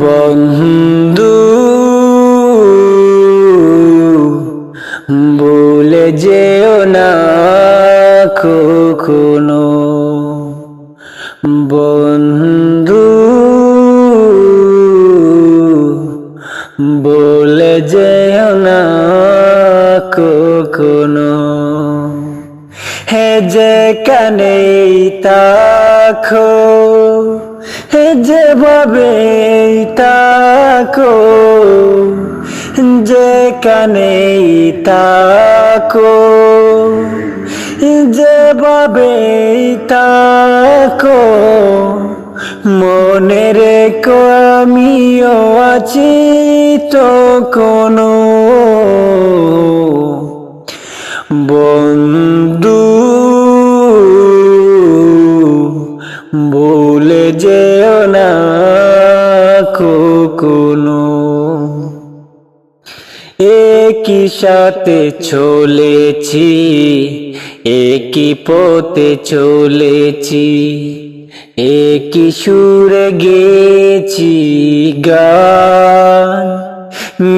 বন্ধু যেভাবে তাকো যেখানে তাকো যেভাবে তাকো মনে রেখো আমিও আছি তো কোনো বন্ধু যেও না কখনো। একই সাথে চলেছি, একই পথে চলেছি, একই সুরে গেছি গান।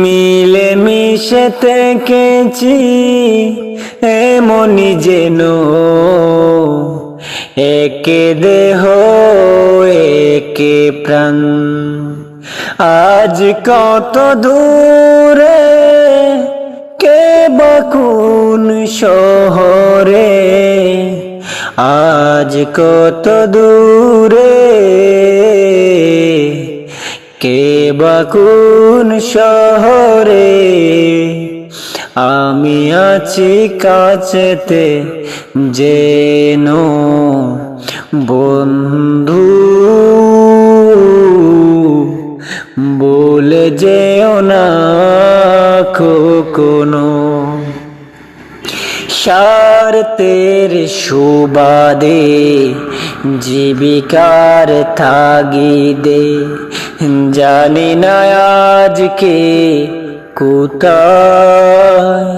মিলে মিশে থেকেছি, এমনই যেন একে দেহ, একে প্রাণ। আজ কত দূরে, কে বকুন শহরে? আজ কত দূরে, কে বকুন শহরে? আমি আছি কাছেতে, যেন বন্ধু। বলে যেও না কখনো। স্বার্থের সুবাদে জীবিকার থাগিদে জানি না আজকে কোথায়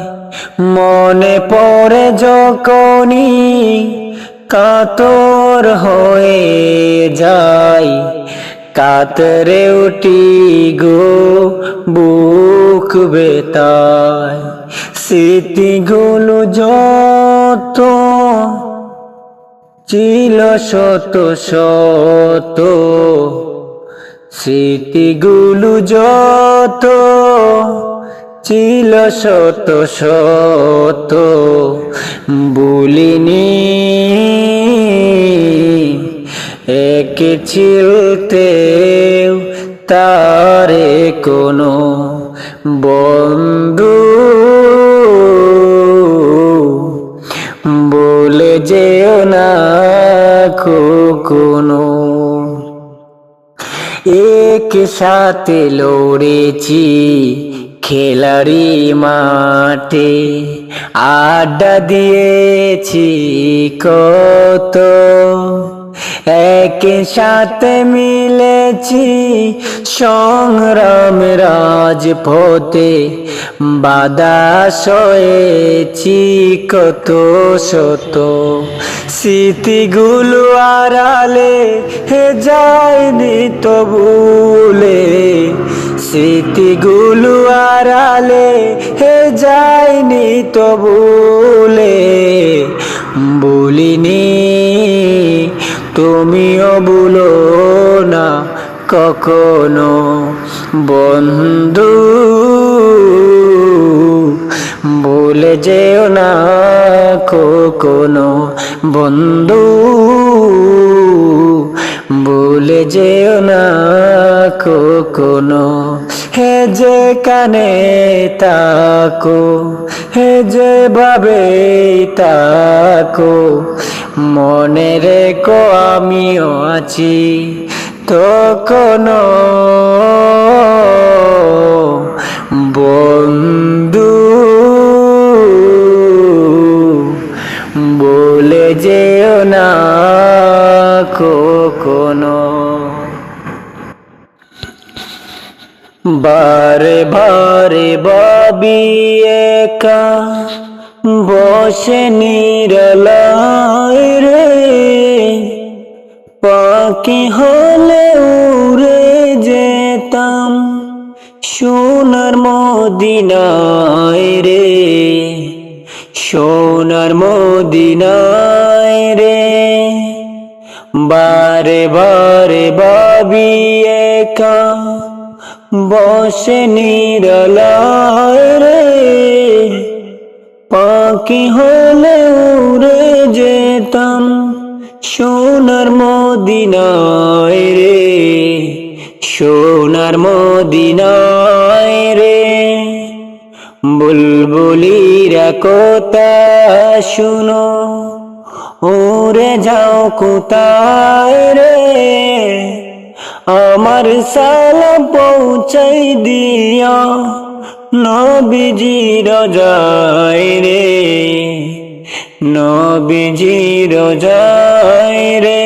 মনে পড়ে যখনই কাতর হয়ে যায় কাতরে উঠি গো বুক বেতায়, স্মৃতিগুলো যত ছিল শত শত, স্মৃতিগুলো যত ছিল শত শত বলিনি একে ছিলতেও তারে কোনো বন্ধু বলে যেও না কোনো এক সাথে লড়েছি খেলারি মাঠে আড্ডা দিয়েছি কত। এক সাথে মিলেছি সংগ্রাম রাজপথে, বাধা সয়েছি কত শত। স্মৃতিগুলো আড়ালে হে যায়নি তো ভুলে স্মৃতিগুলো আড়ালে হে যায়নি তো ভুলে। বলিনি, তুমিও ভুলো না কখনো বন্ধু। বলে যেও না কখনো বন্ধু। হে যে কানে তাকো, হে যে ভাবে তাকো, মনে রেখো আমিও আছি তখনো। বন্ধু, বলে যেও না কখনো। বারে বারে বাবি একা বসে নিরলায় রে। পাখি হলে উড়ে যেতাম সোনার মদিনায় রে। সোনার মদিনায় রে। বারে বারে বাবি একা বসে নিরলায় রে, পাখি হলে উড়ে যেতাম সোনার মদিনায় রে, সোনার মদিনায় রে। বুলবুলিরা কথা শুনো, ওরে যাও কোথায় রে? আমার সালাম পৌঁছাই দিয়া নবীজির যায় রে, নবীজির যায় রে।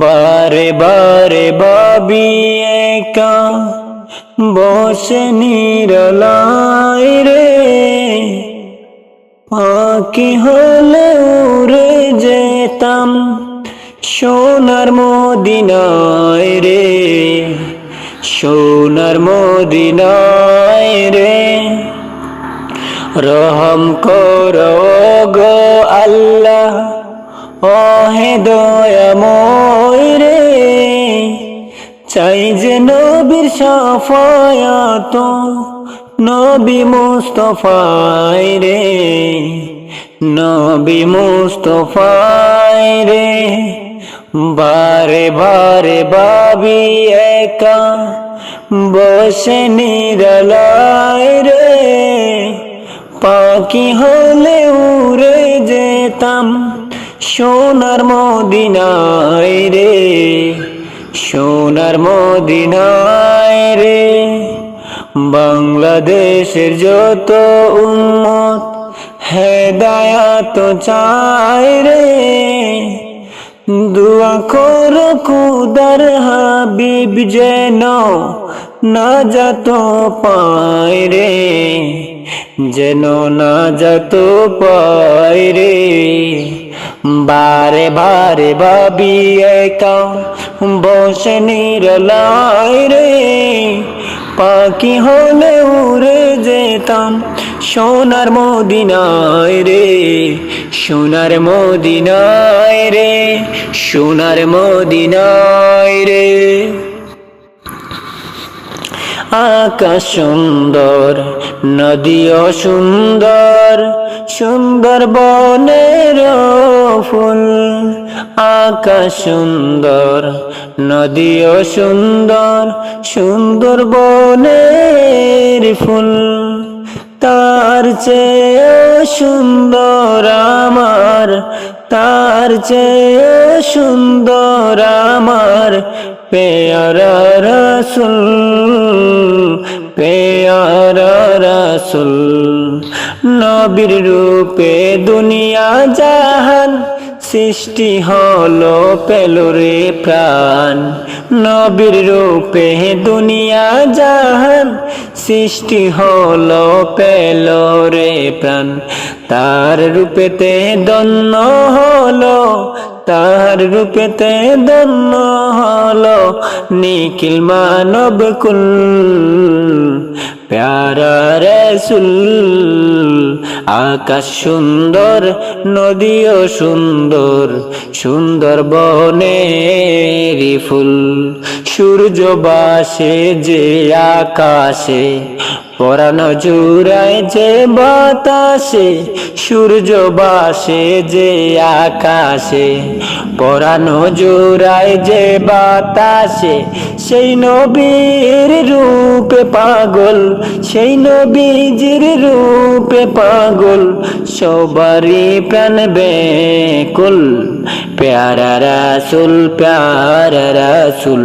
বারে বারে বাবি একা বসে নিরলায় রে। পাখি হলে উড়ে যেতাম সোনার মদিনায় রে, সোনার মদিনায় রে। রহম করো গো আল্লাহ, ওহে দয়াময় রে। চাই যে নবীর সাফায়াত, নবী মুস্তফায় রে, নবী মুস্তফায় রে। বারে বারে বাবি একা, বসে নিরলায় রে। পাখি হলে উড়ে যেতাম সোনার মদিনায় রে, সোনার মদিনায় রে। বাংলাদেশের যত উন্মত হেদায়াত চায় রে। দুয়া কর খুদার হাবিব যেন না যত পায় রে, যেন না যত পায় রে। বারে বারে বাবি একা বসে নিরলায় রে পাখি হলে উড়ে যেতাম সোনার মদিনায় রে, সোনার মদিনায় রে, সোনার মদিনায় রে। আকাশ সুন্দর, নদীও সুন্দর সুন্দর বনের ফুল। আকাশ সুন্দর, নদীও সুন্দর সুন্দর বনের ফুল। তার চেয়ে সুন্দর আমার, তার চেয়ে সুন্দর আমার পেয়ারা রসুল পেয়ারা রসুল। নবীর রূপে দুনিয়া জাহান সৃষ্টি হলো পেলরে প্রাণ। নবীর রূপে দুনিয়া জাহান। সৃষ্টি হলো পেলরে প্রাণ। তার রূপেতে দন্য হলো, তার রূপেতে দন্য হলো, নিখিল মানব কুল। প্যারা রসুল আকাশ সুন্দর নদীও সুন্দর সুন্দর বনের ফুল সূর্য বাসে যে আকাশে পরানো জুড়ায় যে বাতাসে, সূর্য বাসে যে আকাশে। পরানো জোড়ায় যে বাতাসে, সেই নবীর রূপে পাগল, সেই নবীজির রূপে পাগল। সবারই প্রাণ বেকুল, প্যারা রাসুল প্যারা রাসুল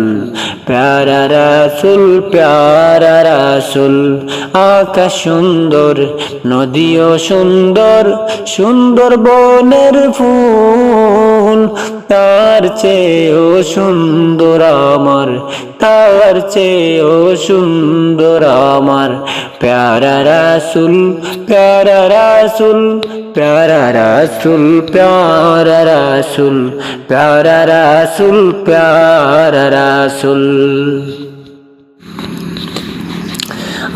প্যারা রাসুল প্যারা রাসুল। আকাশ সুন্দর, নদীও সুন্দর সুন্দর বনের ফুল। তার চেয়েও সুন্দর আমার, তার চেয়েও সুন্দর আমার। প্যারা রাসুল প্যারা রাসুল প্যারা রাসুল প্যারা রাসুল প্যারা রাসুল প্যারা রাসুল।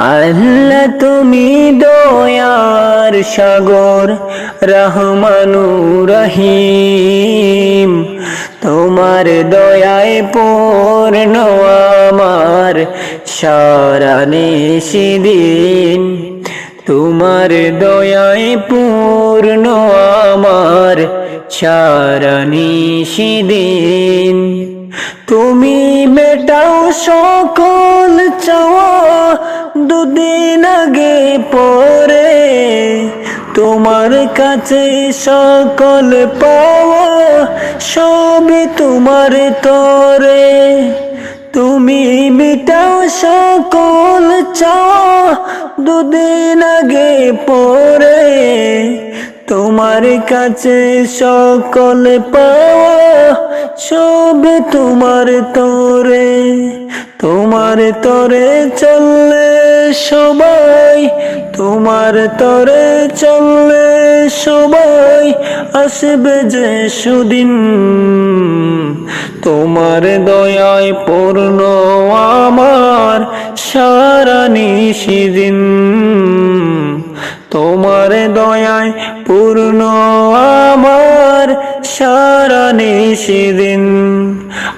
আল্লাহ তুমি দয়ার সাগর, রহমানু রহিম। তোমার দয়ায় পূর্ণ আমার সারা নিশিদিন। তোমার দয়ায় পূর্ণ আমার সারা নিশিদিন। তুমি মেটাও সকল চাওয়া দুদিন আগে পরে তোমার কাছে সকল পাওয়া সবই তোমার তরে। তুমি মিটাও সকল চাওয়া দুদিন আগে পরে তোমার কাছে সকল পাওয়া সব তোমার তোরে। তোমার তরে চললে সবাই, তোমার তরে চললে সবাই আসবে যে সুদিন। তোমার দয়ায় পূর্ণ আমার সারা নিশিদিন তোমার দয়ায় পূর্ণ আমার সারা নিশিদিন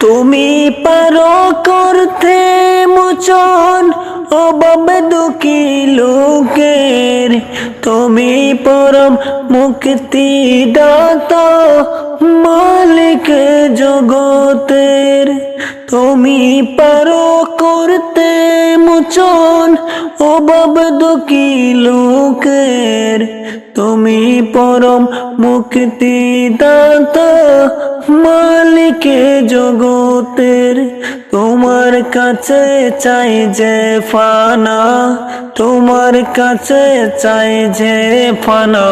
তুমি পারো করতে মোচন অভাব দুঃখী লোকের। তুমি পরম মুক্তি দাতা মালিক জগতের। তুমি পারো করতে মোচন অভাব দুঃখী লোকের। তুমি পরম মুক্তি দাতা মালিকে জগতের। তোমার কাছে চাই যে ফানা, তোমার কাছে চাই যে ফানা।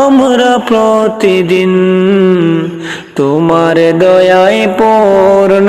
আমরা প্রতিদিন তোমার দয়ায় পূর্ণ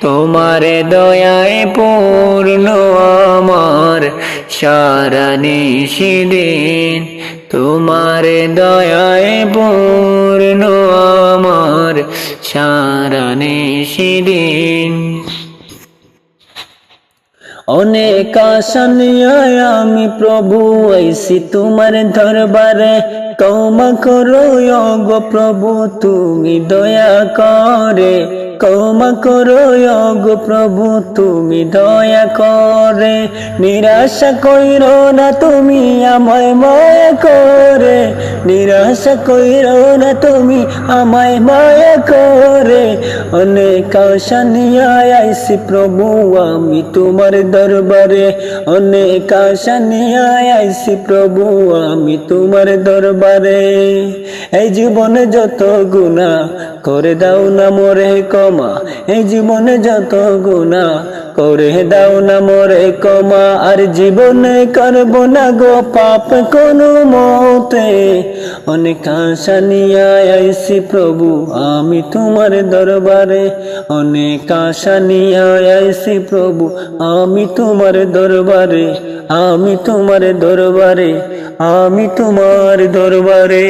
তোমার দয়ায় পূর্ণ আমার সারা নিশিদিন। তোমার দয়ায় পূর্ণ আমার সারা নিশিদিন। অনেক আমি প্রভু আইসি তোমার দরবারে। কৌমা করো গো প্রভু, তুমি দয়া করে। কৌমা করো গো প্রভু, তুমি দয়া করে। নিরাশা কইর না তুমি আমায় মায়া করে। নিরাশা কইর না তুমি আমায় মায়া করে। অনেক আশা নিয়ে আইসি প্রভু, আমি তোমার দরবারে। অনেক আশা নিয়ে আইসি প্রভু, আমি তোমার দরবারে। এই জীবনে যত গুণা করে দাও না মোরে কমা এই জীবনে যত গুণা করে দাও না মোরে কমা আর জীবনে করব না গো পাপ কোনো মতে। অনেক আশা নিয়ে আইসি প্রভু, আমি তোমার দরবারে। অনেক আশা নিয়ে আইসি প্রভু, আমি তোমার দরবারে। আমি তোমার দরবারে, আমি তোমার দরবারে।